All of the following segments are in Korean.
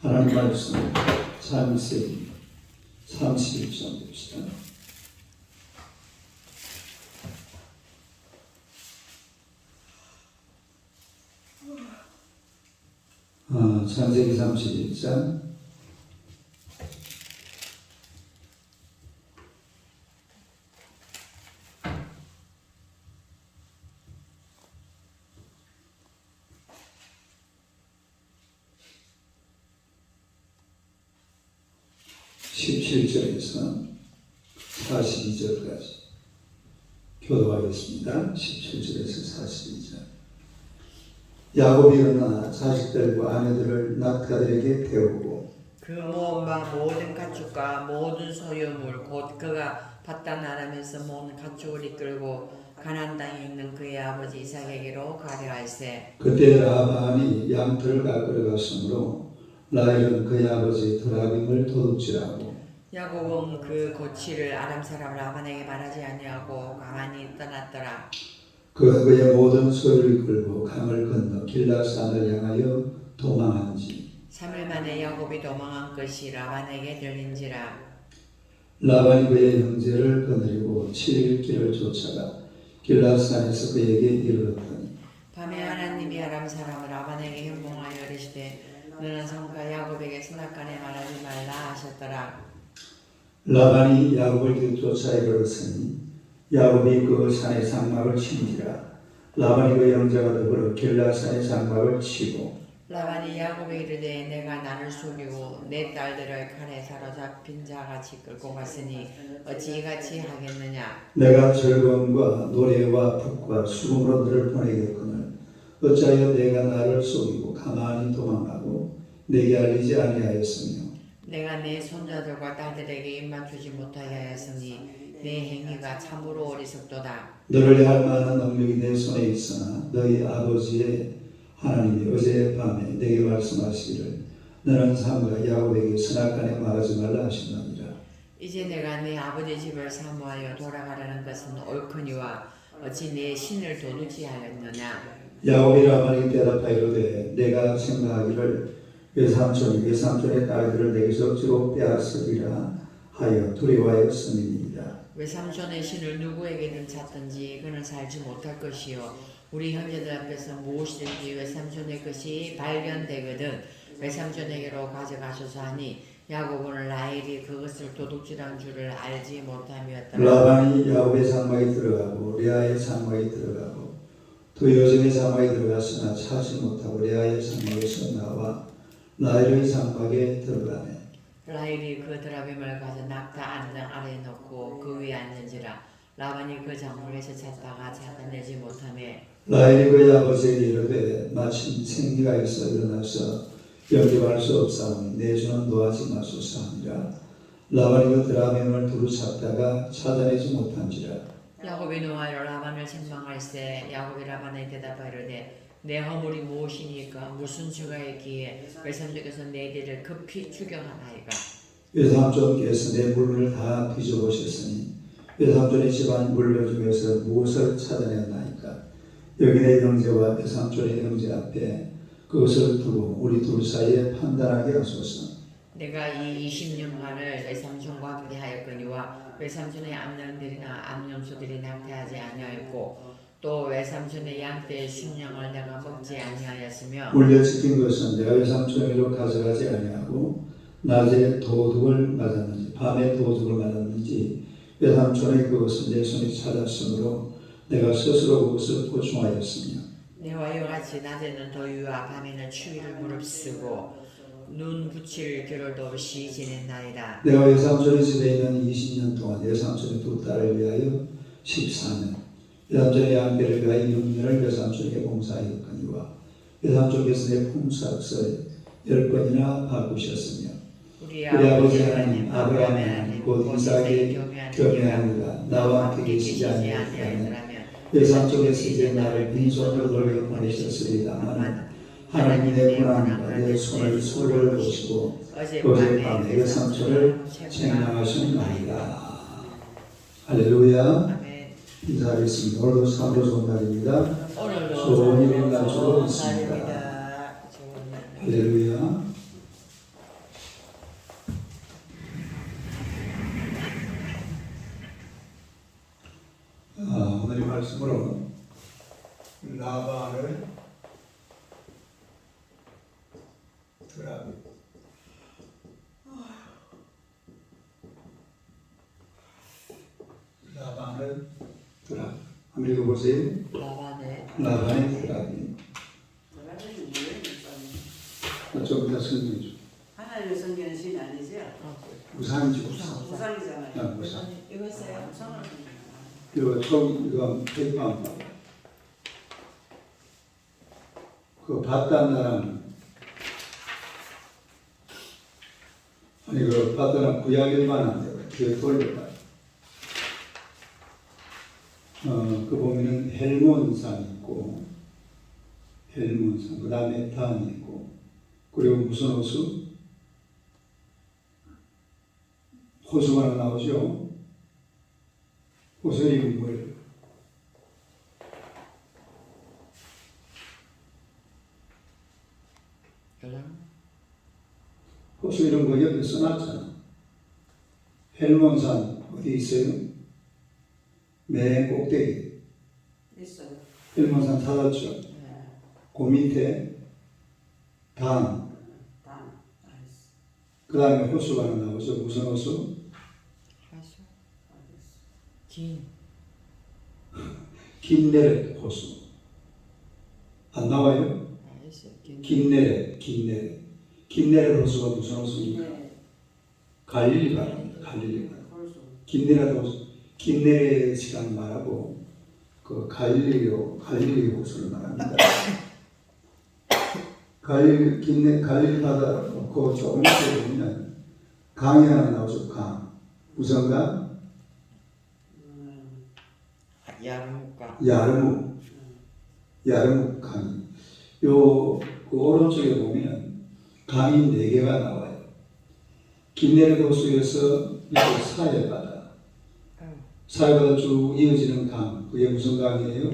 하나님 말씀 창세기 31장 봅시다. 아, 창세기 31장 40장 17절에서 42절. 야곱이 일어나 자식들과 아내들을 낫가들에게 태우고 그 모험방 모든 가축과 모든 소유물 곧 그가 바단 나라면서 모은 가축을 이끌고 가난 땅에 있는 그의 아버지 이삭에게로 가려할세. 그때 라반이 양털을 깎으러 갔으므로 라일은 그의 아버지 드라빔을 도둑질하고 야곱은 그 고치를 아람 사람 라반에게 말하지 아니하고 가만히 떠났더라. 그 그의 모든 소유를 끌고 강을 건너 길라산을 향하여 도망한지. 3일 만에 야곱이 도망한 것이 라반에게 들린지라. 라반이 그의 형제를 거느리고 7일 길을 쫓아가 길라산에서 그에게 이르렀더니 밤에 하나님이 아람 사람 라반에게 현몽하여 이르시되 너는 성가 야곱에게 선악간에 말하지 말라 하셨더라 라반이 야곱을 쫓아 이르렀으니 야곱이 그 산의 장막을 친지라. 라반이 그 형제가 더불어 길라산의 장막을 치고 라반이 야곱에게 이르되 내가 나를 속이고 내 딸들을 칼에 사로잡힌 자같이 끌고 갔으니 어찌 이같이 하겠느냐? 내가 즐거움과 노래와 북과 수금으로 너를 보내겠거늘. 어찌하여 내가 나를 속이고 가만히 도망하고 내게 알리지 아니하였으며 내가 내 손자들과 딸들에게 입맞추지 못하게 하였으니 내 행위가 참으로 어리석도다. 너를 할 만한 능력이 내 손에 있으나 너희 아버지의 하나님이 어제 밤에 내게 말씀하시기를 너는 삼가 야곱에게 선악간에 말하지 말라 하셨느니라 이제 내가 내 아버지 집을 사모하여 돌아가라는 것은 옳거니와 어찌 내 신을 도둑지 하였느냐? 야곱이 라반에게 대답하이로되 내가 생각하기를 외삼촌이 외삼촌의 딸들을 내게서 억지로 빼앗으리라 하여 두려워하였음이니이다. 외삼촌의 신을 누구에게든 찾든지 그는 살지 못할 것이요. 우리 형제들 앞에서 무엇이든지 외삼촌의 것이 발견되거든 외삼촌에게로 가져가소서 하니 야곱은 라헬이 그것을 도둑질한 줄을 알지 못함이었더라 라반이 야곱의 장막에 들어가고 레아의 장막에 들어가고 또 요셉의 장막에 들어갔으나 찾지 못하고 레아의 장막에서 나와 라헬의 장막에 들어가네. 라헬이 그 드라빔을 가져 낙타 안장 아래에 놓고 그 위에 앉는지라 라반이 그 장막에서 찾다가 찾아내지 못하매 라헬이 그의 아버지에게 이르되 마침 생기가 있어 일어나서 영접할 수 없사오니 내 손은 놓아지 마소서 하니라. 라반이 그 드라빔을 두루 찾다가 찾아내지 못한지라. 야곱이 노하여 라반을 책망할세 야곱이 라반에 대답하이르되 내 허물이 무엇이니까? 무슨 죄가 있기에 외삼족에서 내 뒤를 급히 추격하나이까? 외삼촌께서 내 물을 다 뒤져보셨으니 외삼촌의 집안 물려 중에서 무엇을 찾아냈나이까? 여기 내 형제와 외삼촌의 형제 앞에 그것을 두고 우리 둘 사이에 판단하게 하소서. 내가 이 20년간을 외삼촌과 함께 하였거니와 외삼촌의 암년들이나 암염소들이 낙태하지 아니하였고 또 외삼촌의 양떼의 순양을 내가 먹지 아니하였으며 물려 지킨 것은 내가 외삼촌에게로 가져가지 아니하고 낮에 도둑을 맞았는지 밤에 도둑을 맞았는지 외삼촌의 그것을 내 손에 찾았으므로 내가 스스로 그것을 보충하였으며 내와 이와 같이 낮에는 더위와 밤에는 추위를 무릅쓰고 눈 붙일 겨를도 없이 지낸나이다. 내가 외삼촌의 집에 있는 20년 동안 외삼촌의 두 딸을 위하여 14년 외삼촌의 양떼를 위하여 6년을 외삼촌에게 봉사하였거니와 외삼촌께서 내 품삯을 열 번이나 바꾸셨으며 우리 아버지 하나님 아브라함의 하나님 곧 이삭의 경외하느라 나와 함께 계시지 아니하였다면 외삼촌께서 이제 나를 빈손으로 돌려 보내셨으리다만 하나님이 내 고난과 내 손을 소를 보시고 어젯밤에 외삼촌을 책망하셨나이다. 할렐루야. 아멘. 인사하겠습니다 오늘도 참으로 좋은 날입니다 오늘도 좋은 일인 날 줄로 믿습니다. 날입니다. 좋은 날. 할렐루야. 아, 오늘의 말씀으로 라반을 드라비 라반을 드라비 한번 읽어보세요. 라반의 라반의 드라비 돌아다니는 뭐예요? 좀 이따 설명해 줘. 하나님의 성경은 신 아니죠? 우상이지 우상. 우상. 우상이잖아요. 아, 우상. 우상을 이거 좀 이거 백방 그 바다나라는 아니 그 바다나 구약 일반한데 뒤에 돌려봐. 어그 보면은 헬몬산 있고 헬몬산 그 다음에 탄 있고 그리고 무슨 호수 호수가 하나 나오죠. 호수 이름이 뭐예요? 호수 이런 거 여기 써놨잖아. 헬몬산 어디 있어요? 맨 꼭대기. 있어요. 헬몬산 찾았죠? 네. 그 밑에 단, 단. 그 다음에 호수가 하나 나오죠. 무슨 호수? 알았어. 긴 긴네렛 호수. 안 나와요? 알았어 긴 긴네렛, 긴네렛. 긴네렛 호수가 무슨 호수입니까? 갈릴리가. 골수. 긴네렛 호수, 긴네렛이라는 말하고 그 갈릴리오, 갈릴리 호수를 말합니다. 갈릴, 긴네, 갈릴 바다 그 조금 밑에 보면 강이 하나 나오죠, 강. 무슨 강? 음. 야르무가 야르묵. 야르묵 강이. 요, 그 오른쪽에 보면 강이 네 개가 나와요. 긴네렛 호수에서 이쪽 사해바다. 사해바다 쭉 이어지는 강. 그게 무슨 강이에요?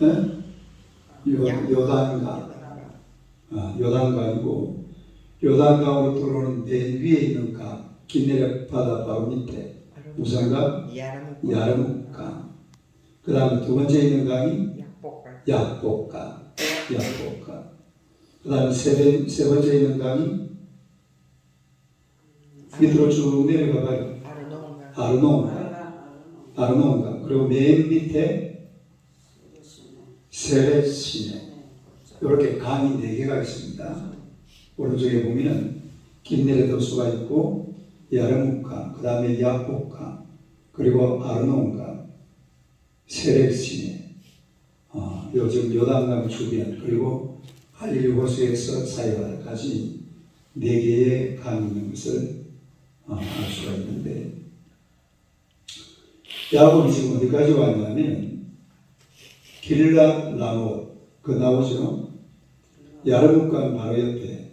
네? 요, 요단강. 아, 요단강이고 요단강으로 들어오는 맨 위에 있는 강. 긴네렛 바다 바로 밑에 무슨 강? 야르무가 야르묵강. 그 다음에 두 번째 있는 강이 약복강. 약복강. 그 다음에 세, 번- 세 번째 있는 강이 밑으로 쭉 내려가 봐요. 알아. 아르논강. 그리고 맨 밑에. 세레시네. 네. 이렇게 강이 네 개가 있습니다. 오른쪽에 보면 긴네레 도수가 있고 야르묵강, 그 다음에 약복강, 그리고 아르논강, 세렉시네. 어, 요즘 요단강 주변 그리고 할리 호수에서 사이바다까지 네 개의 강이 있는 것을 어, 알 수가 있는데 야곱이 지금 어디까지 왔냐면 길라 라못 그 나오죠. 야르묵강 바로 옆에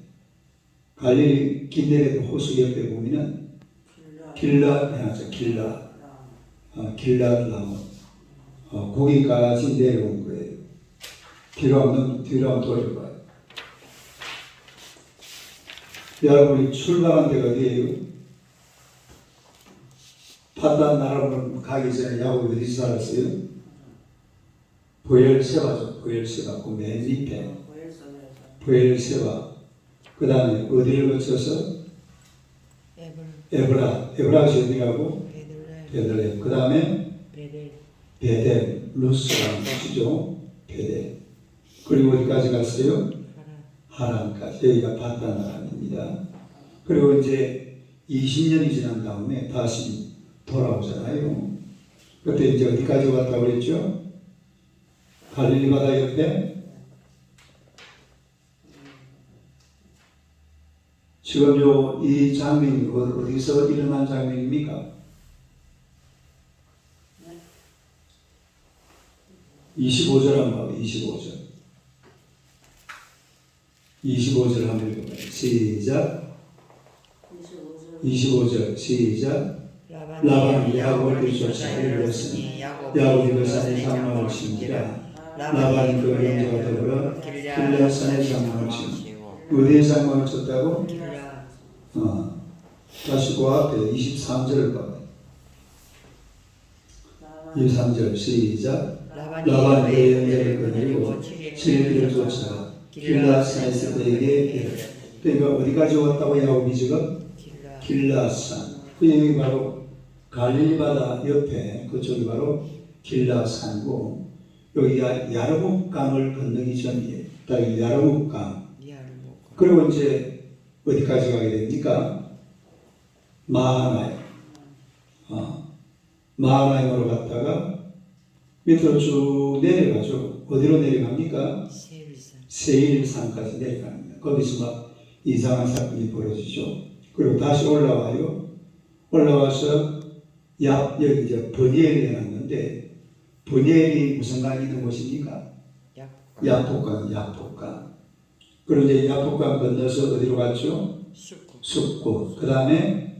갈릴리 긴네레 호수 옆에 보면은 길라. 해야죠. 길라 라. 어, 길라 라못 어, 거기까지 내려온 거예요. 뒤로 한번 뒤로 한번 돌려봐요. 여러분이 출발한 데가 어디예요? 파단 나라로 가기 전에 야곱이 어디 살았어요? 보엘세바죠. 보엘세바 그 맨 밑에. 보혜소에서. 부엘세바 그 다음에 어디를 거쳐서? 에브라. 에브라시 어디 가고? 베들레 베들레 그 다음에 베델. 루스라는 곳이죠. 베델. 그리고 어디까지 갔어요? 하란까지. 여기가 바다나라입니다. 그리고 이제 20년이 지난 다음에 다시 돌아오잖아요. 그때 이제 어디까지 왔다고 그랬죠 갈릴리 바다 옆에 지금 요 이 장면이 어- 어디서 일어난 장면입니까? 25절 한번 봐, 25절. 25절 한번 읽어봐요. 시작. 25절. 25절, 시작. 라반이 야곱을 쫓아 이르렀으니 야곱이 그 산에 장막을 심니라. 그 형제와 더불어 길라산에 장막을 치고 어디에 장막을 쳤다고? 어, 다시 그 앞에 23절을 봐요. 23절 시작 라반이 형제를 거느리고 칠일을 쫓아 길라산에서 그에게. 그러니까 어디까지 왔다고 야곱이 지금? 길라 길라산. 그 여기 바로 갈릴리 바다 옆에 그쪽이 바로 길라산이고 여기가 야르묵강을 건너기 전이에요. 미아를 먹고 그리고 이제 어디까지 가게 됩니까? 마하나임. 어. 마하나임으로 갔다가 밑으로 쭉 내려가죠. 어디로 내려갑니까? 세일산 세일산 까지 내려갑니다. 거기서 막 이상한 사건이 벌어지죠. 그리고 다시 올라와요. 올라와서 야, 여기 이제 버니엘에 났는데 버니엘이 무슨 강이 있는 곳입니까? 야폭강, 야폭강. 그리고 이제 야폭강 건너서 어디로 갔죠? 숲고. 그 다음에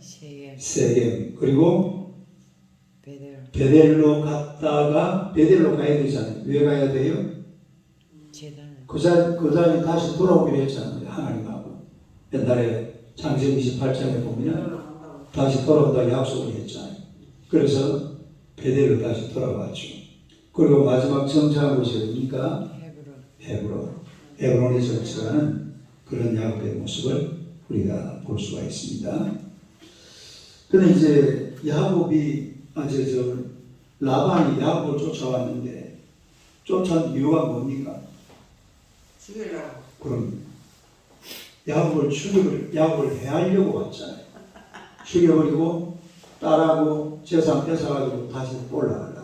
세겜. 그리고 베델 베델 로 갔다가 베델로 가야 되잖아요. 왜 가야 돼요? 그 자, 그 자리 다시 돌아오기로 했잖아요. 하나님하고. 옛날에 창세기 28장에 보면 다시 돌아온다고 약속을 했잖아요. 그래서 베델로 다시 돌아왔죠. 그리고 마지막 정착한 곳이 어디니까 헤브론 헤브론. 헤브론에 정착하는 그런 야곱의 모습을 우리가 볼 수가 있습니다. 근데 이제 야곱이 아저 저 라반이 야곱을 쫓아왔는데 쫓아온 이유가 뭡니까? 죽이려고. 그럼 야곱을 죽여 야곱을 해하려고 왔잖아요. 죽여버리고 딸하고 재산 뺏어가지고 다시 올라가려.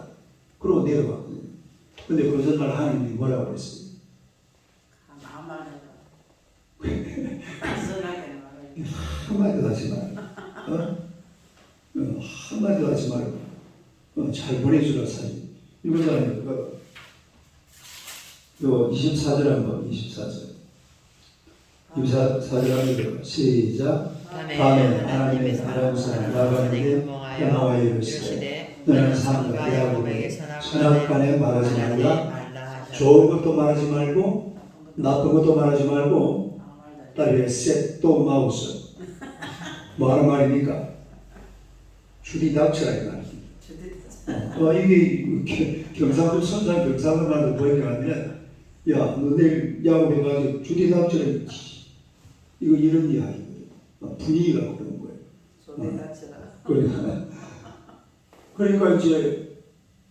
그러고 내려왔거든요. 근데 그 전날 하나님이 뭐라고 그랬어요? 말해. 한마디도 하지 말고, 어? 어, 한마디도 하지 말고, 어, 잘 보내주라 사진. 이거잖아요. 그, 요 24절 한번, 24절. 24절 한번 시작. 밤에 하나님의 라반에게 흠모하여 흠모하여 이르시되 너는 삼가 야곱에게 선악간에 선악간에 말하지 말라. 좋은 것도 말하지 말고, 나쁜 것도 말하지 말고, 말도 딸의 셋도 마우스. 뭐 하는 말입니까? 주디 닥쳐라 이 말. 주디 어, 이게 겨- 경상도 선상 경상도만 보니까 하면 야, 너 내일 야구 해가지고 주디 닥쳐라. 이거 이런 이야기. 어, 분위기가 그런 거예요. 주디 다치라. 그러니까, 그러니까 이제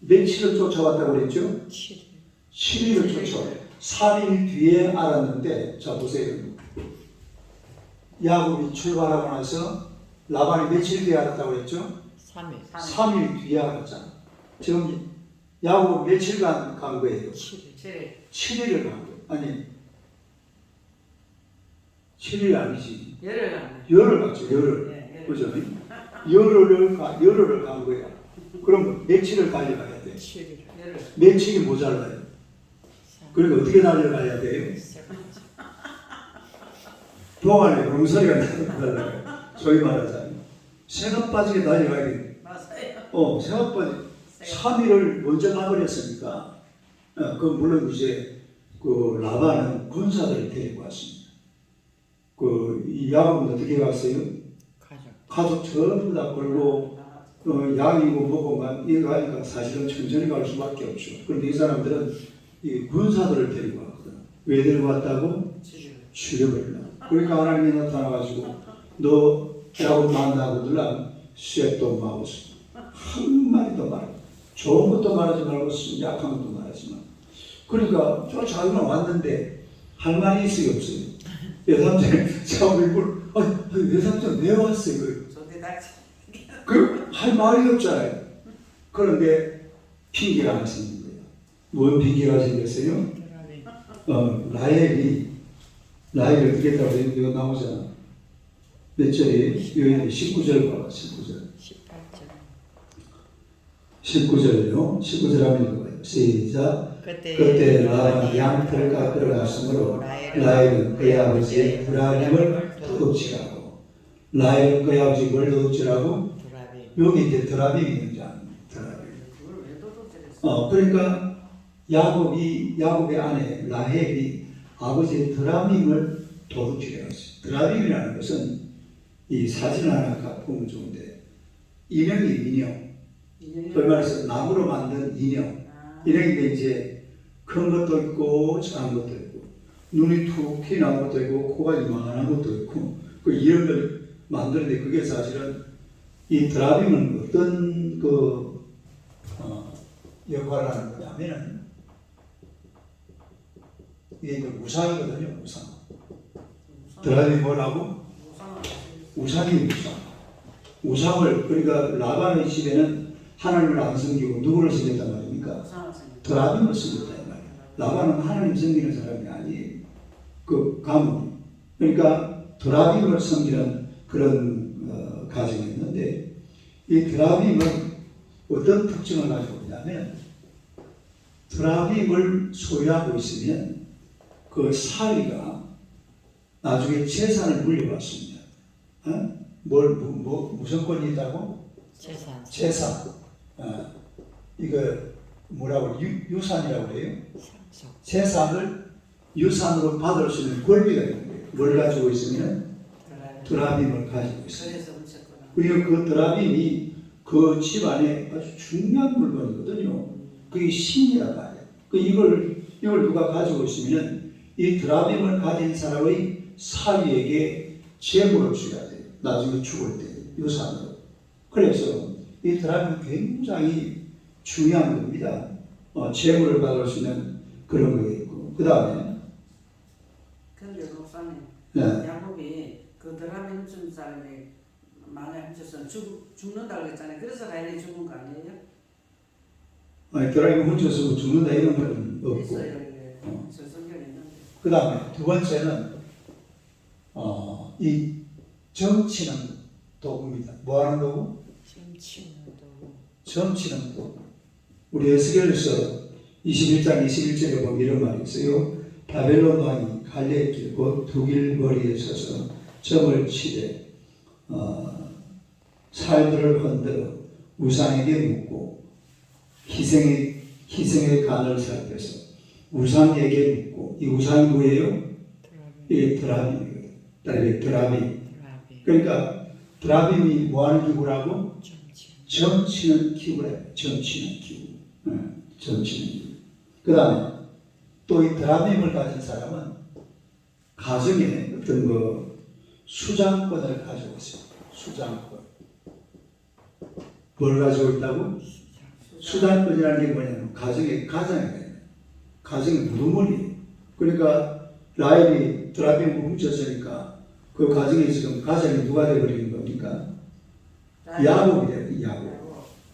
며칠을 쫓아왔다고 그랬죠? 칠 7일 을 쫓아와. 3일 뒤에 알았는데, 자 보세요. 야곱이 출발하고 나서 라반이 며칠 뒤에 알았다고 그랬죠? 3일 3일 뒤에 알았잖아. 지금 야곱은 며칠간 간 거예요? 7일 7일. 7일을 간 거예요. 아니, 7일 아니지. 열흘 안 해. 열흘 갔죠, 열흘. 예, 열흘. 그죠? 열흘을, 가, 열흘을 간 거야. 그럼 며칠을 달려가야 돼? 7일 열흘. 며칠이 모자라요. 그러니까 어떻게 달려가야 돼요? 동안에 공소리가 달려가요. 소위 말하자면. 새가 빠지게 달려가야 돼. 맞아요. 어, 새가 빠지 3일을 먼저 가버렸으니까. 어, 그 물론 이제 그 라반은 군사들을 데리고 왔습니다. 그이 야곱은 어떻게 갔어요? 가족 가족 전부 다 걸고 어, 양이고 뭐고 막 이거 하니까 사실은 천천히 갈 수밖에 없죠. 그런데 이 사람들은 이 군사들을 데리고 왔거든. 왜 데리고 왔다고? 죽여버리려. 그러니까 하나님이 나타나가지고 너 야곱 만나고들라 쇠도 마우스 한 마디도 말. 좋은 것도 말하지 말고 약한 것도 말하지 마. 그러니까 쫓아가기는 왔는데 할 말이 있어요 없어요. 외삼촌 참 일부러 아니, 외삼촌 왜 왔어요? 그. 그, 할 말이 없잖아요. 그런데 핑계가 생긴 거예요. 뭔 핑계가 생겼어요? 어, 라헬이, 라헬이 어떻게 했다고 이거 나오잖아. 몇 절이, 여기 19절 봐봐, 19절. 18절 19절요. 19절 하면 이거예요. 시작. 그때 그때 라반이 양털을 깎으러 갔으므로 라헬은 그의 아버지 브라임을 도둑질하고 라헬은 그의 아버지 뭘 도둑질하고 여기 이제 드라빔이 있는지 아닙니까? 드라빔. 어, 그러니까 야곱이 야곱의 아내 라헬이 아버지의 드라밈을 도둑질해 갔어요. 드라밈이라는 것은 이 사진 하나 갖고 보면 좋은데 인형이 인형. 인연이 얼마에서 나무로 만든 인형. 아, 인형인데 이제 큰 것도 있고 작은 것도 있고 눈이 툭 튀어나온 것도 있고 코가 이만한 것도 있고 그 이런 걸 만드는데 그게 사실은 이 드라빔은 어떤 그 어, 역할을 하는 거냐면은 이게 이제 우상이거든요 우상 드라빔이 뭐라고? 우상이 우상 우상을 그러니까 라반의 집에는 하나님을 안 섬기고 누구를 섬겼단 말입니까? 드라빔을 섬겼다 이 말이에요 라반은 하나님 섬기는 사람이 아니에요. 그 가문. 그러니까 드라빔을 섬기는 그런 어, 있는데 이 드라빔은 어떤 특징을 가지고 있냐면 드라빔을 소유하고 있으면 그 사위가 나중에 재산을 물려받습니다. 어? 뭘, 뭐, 뭐, 무슨 권이 있다고? 재산 재산. 어, 이거 뭐라고 유, 유산이라고 해요. 재산을 유산으로 받을 수 있는 권리가 있는 거예요. 뭘 가지고 있으면 드라빔을 가지고 있어요. 그리고 그 드라빔이 그 집안에 아주 중요한 물건이거든요. 그게 신이란 말이에요. 그 이걸 이걸 누가 가지고 있으면 이 드라빔을 가진 사람의 사위에게 재물을 줘야 돼요. 나중에 죽을 때 유산으로. 그래서 이 드라빔은 굉장히 중요한 겁니다. 어, 재물을 받을 수 있는 그런 거 있고 그 다음에 근데 목사님, 네. 야곱이 그 드라마 훔친 사람이 만약 훔쳐서 죽, 죽는다고 그랬잖아요. 그래서 라헬이 죽은 거 아니에요? 아니, 드라빔 훔쳐서 죽는다 이런 말은 없고 있어요. 이게. 어. 저 성경에 있는데. 그 다음에 두 번째는 어, 이 정치는 도구입니다. 뭐 하는 도구? 정치도 정치는 도구. 우리 에스겔서 21장 21절에 보면 이런 말이 있어요. 바벨론 왕이 갈래 길 곧 두길 거리에 서서 점을 치되 어, 살들을 흔들어 우상에게 묻고 희생의 희생의 간을 살펴서 우상에게 묻고 이 우상이 뭐예요? 드라빔 이게 드라빔이거든. 드라빔, 드라빔. 드라빔 그러니까 드라빔이 뭐하는 기구라고? 점치는 기구래. 점치는 기구. 응, 점치는 기구. 그 다음에 또 이 드라빔을 가진 사람은 가정에 어떤 그 수장권을 가지고 있어요. 수장권. 뭘 가지고 있다고? 수장권이라는 게 뭐냐면 가정의 가장이에요. 가정의 무덤물이에요. 그러니까 라헬이 드라빔을 훔쳤으니까 그 가정에 지금 가장이 누가 되어버리는 겁니까? 야곱이 돼요. 야곱.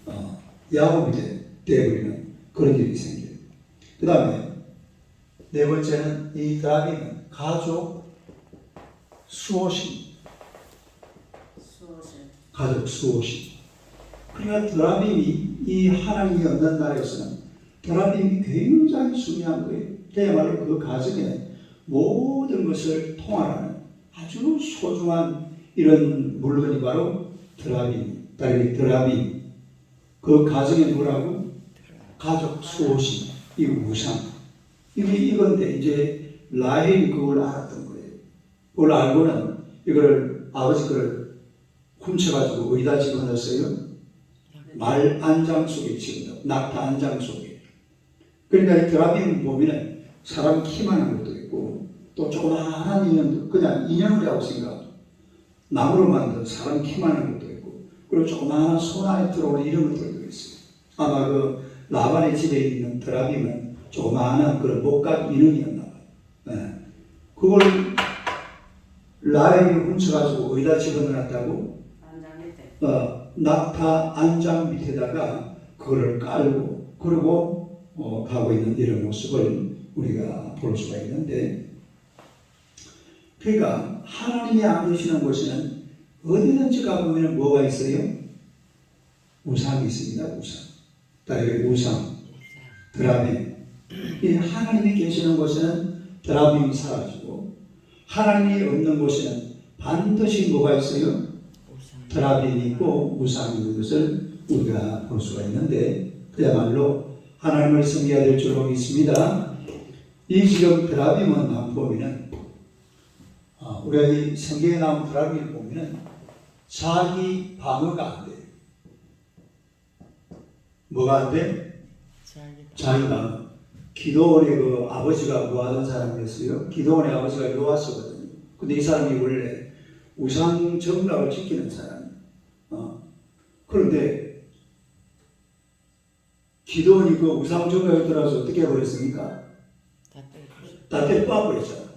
어, 야곱이 돼- 되어버리는 그런 일이 생겨요. 그 다음에 네 번째는 이 드라빔은 가족 수호신, 수호신. 가족 수호신. 그러니까 드라빔이 이 하나님이 없는 나라에서는 드라빔이 굉장히 중요한 거예요. 그야말로 그 가정의 모든 것을 통할하는 아주 소중한 이런 물건이 바로 드라빔, 다리 드라빔. 그 가정의 뭐라고? 가족 수호신, 이 우상. 이게 이건데 이제 라헬이 그걸 알았던 거예요. 그걸 알고는 이거를 아버지 거를 훔쳐가지고 어디다 집어넣었어요? 말 안장 속에 집어넣어. 낙타 안장 속에. 그러니까 이 드라빔 보면은 사람 키만한 것도 있고 또 조그마한 인형도 그냥 인형이라고 생각. 나무로 만든 사람 키만한 것도 있고 그리고 조그마한 손 안에 들어오는 이런 것들도 있어요. 아마 그 라반의 집에 있는 드라빔은 조그마한 그런 목각 인형이었나 봐요. 예. 그걸 라헬이 훔쳐가지고 어디다 집어넣었다고? 안장 밑에. 어, 낙타 안장 밑에다가 그거를 깔고 그리고 어, 가고 있는 이런 모습을 우리가 볼 수가 있는데 그러니까 하나님이 안 계시는 곳에는 어디든지 가보면 뭐가 있어요? 우상이 있습니다. 우상. 다리 우상, 드라빔. 이 하나님이 계시는 곳에는 드라빔이 사라지고 하나님이 없는 곳에는 반드시 뭐가 있어요? 우상 드라빔이 있고 우상이 있는 것을 우리가 볼 수가 있는데 그야말로 하나님을 섬겨야 될 줄로 믿습니다. 이 지금 드라빔은 안 보면은 아, 우리가 이 성경에 나온 드라빔을 보면은 자기 방어가 안 돼요. 뭐가 안 돼? 자기 방어. 기도원의 그 아버지가 뭐 하던 사람이었어요? 기도원의 아버지가 요아스거든요. 근데 이 사람이 원래 우상 정락을 지키는 사람. 어. 그런데 기도원이 그 우상 정락에 들어가서 어떻게 해버렸습니까? 다 때려주셨어. 다 때려 빠버렸잖아.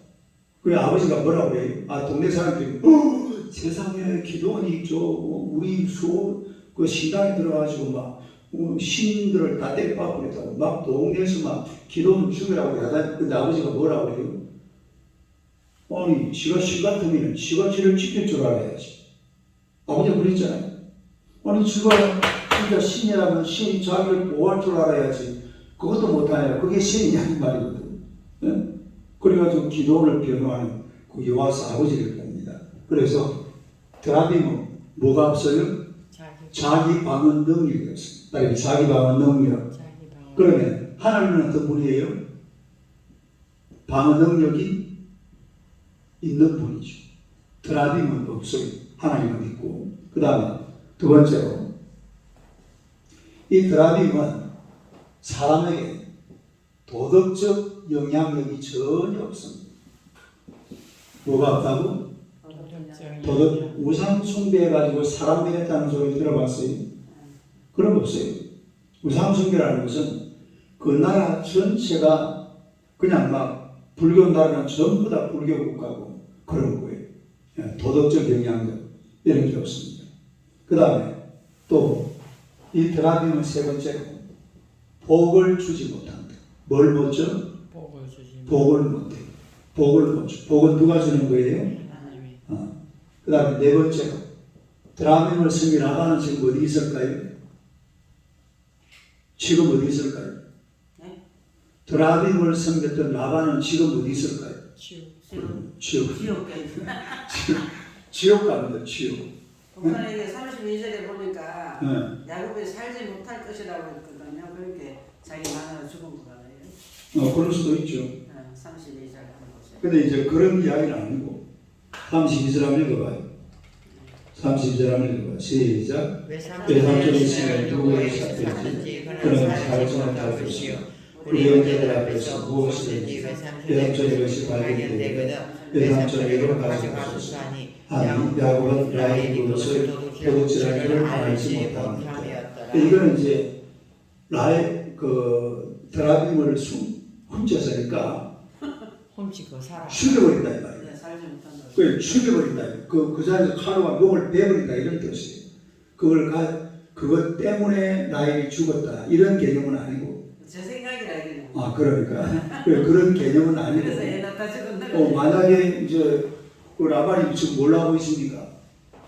그 아버지가 뭐라고 해요? 아, 동네 사람들이, 어, 세상에 기도원이 저, 어, 우리 수, 그 신당에 들어가가지고 막, 어, 신들을 다 때려 빠버렸다고. 막 동네에서 막 기도원 죽이라고 하다. 근데 아버지가 뭐라고 해요? 아니, 지가 신 같으면 지가 지를 지킬 줄 알아야지. 아버지가 그랬잖아요. 아니, 지가 진짜 신이라면 신이 자기를 보호할 줄 알아야지. 그것도 못하냐. 그게 신이냐는 말이거든. 예? 그래가지고 기도를 변호하는 그 요하스 아버지를 봅니다. 그래서 드라빔은 뭐가 없어요? 자기 자기 방어 능력이 없습니다. 그러니까 자기 방어 능력. 자기 방어. 그러면 하나님은 어떤 분이에요? 방어 능력이 있는 분이죠. 드라빔은 없어요. 하나님은 있고. 그 다음에 두 번째로 이 드라빔은 사람에게 도덕적 영향력이 전혀 없습니다. 뭐가 없다고? 도덕 우상 숭배해가지고 사람 되겠다는 소리 들어봤어요? 그런 거 없어요. 우상 숭배라는 것은 그 나라 전체가 그냥 막 불교 나라는 전부 다 불교 국가고 그런 거예요. 예, 도덕적 영향력 이런 게 없습니다. 그 다음에 또 이 드라빔은 세 번째로 복을 주지 못한다. 뭘 못 줘? 복을 주시면 복을 못해. 복을 못 줘. 복은 누가 주는 거예요? 하나님이 그 다음에 네 번째로 드라빔을 라반은 지금 어디 있을까요? 지금 어디 있을까요? 네? 드라빔을 섬겼던 라반은 지금 어디 있을까요? 치유 지금 지옥. 지옥에 지옥 갑니다. 지옥. 북한에게 32절에 보니까 네. 야곱이 살지 못할 것이라고 했거든요. 그렇게 자기 마누라 죽은 거 같아요. 어, 그럴 수도 있죠. 32절 한번 보세요. 근데 이제 그런 이야기는 아니고 32절 한번 읽어봐요. 32절 한번 읽어봐요. 시작. 외삼촌의 신을 누구에게 샀든지 못할 것이요 것이요. 우리 형제들 앞에서 무엇이든지 외삼촌의 외삼촌의 것이 발견되거든 외삼촌에게로 가져가소서. 가져가소서하니 아니 야곱은 라헬이 그것을 도둑질한 줄을 알지 못함이었다. 이거는 이제 라헬 그 드라빔을 숨 훔쳤으니까 훔치고 살아 죽여버린다 이 말이에요. 네. 그걸 죽여버린다. 그, 그 자리에서 칼로가 목을 베버린다. 이런 뜻이에요. 그걸 가, 그것 때문에 라헬이 죽었다. 이런 개념은 아니고. 제 생각이라. 아, 그러니까. 그- 그런 개념은 아니고. 그래서 애 낳다 죽었나? 어, 만약에 이제 그 라반이 지금 뭘 하고 있습니까?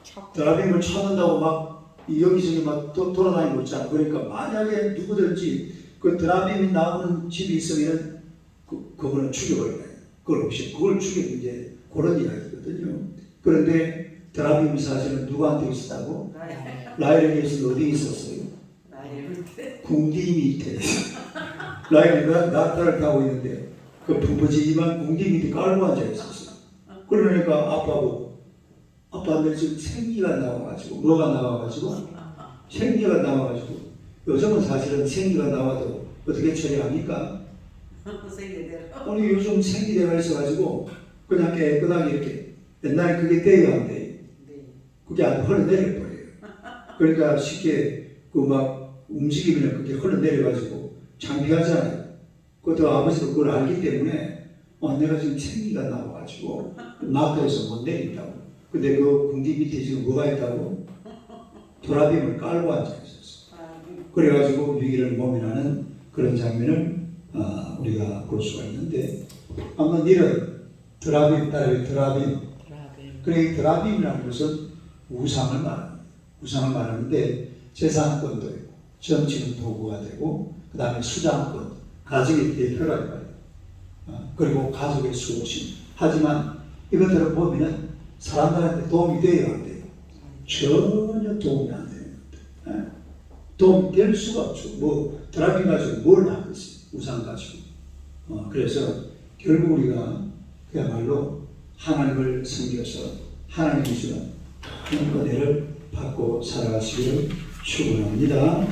찾고 드라빔을 찾는다고 막 여기저기 막 도, 돌아다니고 있잖아. 그러니까 만약에 누구든지 그 드라빔이 나오는 집이 있으면 그, 그거는 죽여버린다. 그걸 없이 그걸 죽이는 이제 그런 이야기거든요. 그런데 드라빔이 사실은 누구한테 있었다고? 나의 라헬에게서 어디 있었어요? 궁디 밑에. 라헬이 나- 낙타를 타고 있는데 그 부부지만 궁디 밑에 깔고 앉아 있었어요. 그러니까 아빠고 아빠한테 지금 생기가 나와가지고 뭐가 나와가지고 생기가 나와가지고 요즘은 사실은 생기가 나와도 어떻게 처리합니까? 아니 요즘 생기대가 있어가지고 그냥 깨끗하게 이렇게 옛날에 그게 떼야 안 돼. 네. 그게 안 흘러내려 버려요. 그러니까 쉽게 그 막 움직이면 그게 흘러내려가지고 창피하잖아요. 그것도 아버지도 그걸 알기 때문에 어, 내가 지금 생기가 나와가지고 낙도에서 못 내린다고. 근데 그 궁디 밑에 지금 뭐가 있다고? 도라빔을 깔고 앉아 있었어. 아, 그래가지고 위기를 모면하는 그런 장면을 아, 우리가 볼 수가 있는데 한번 이런 드라빔 따라 드라빔 드라빔 그래 드라빔이라는 것은 우상을 말합니다. 우상을 말하는데 재산권도 있고 정치는 도구가 되고 그 다음에 수장권, 가족의 대표라 말이에요. 어, 그리고 가족의 수호심. 하지만 이것들을 보면 사람들한테 도움이 돼요, 안 돼요? 전혀 도움이 안 돼요. 예? 도움될 수가 없죠. 뭐 드라핀 가지고 뭘 하겠어요? 우상 가지고. 어, 그래서 결국 우리가 그야말로 하나님을 섬겨서 하나님이 주는 하나님 은혜를 받고 살아가시기를 축원합니다.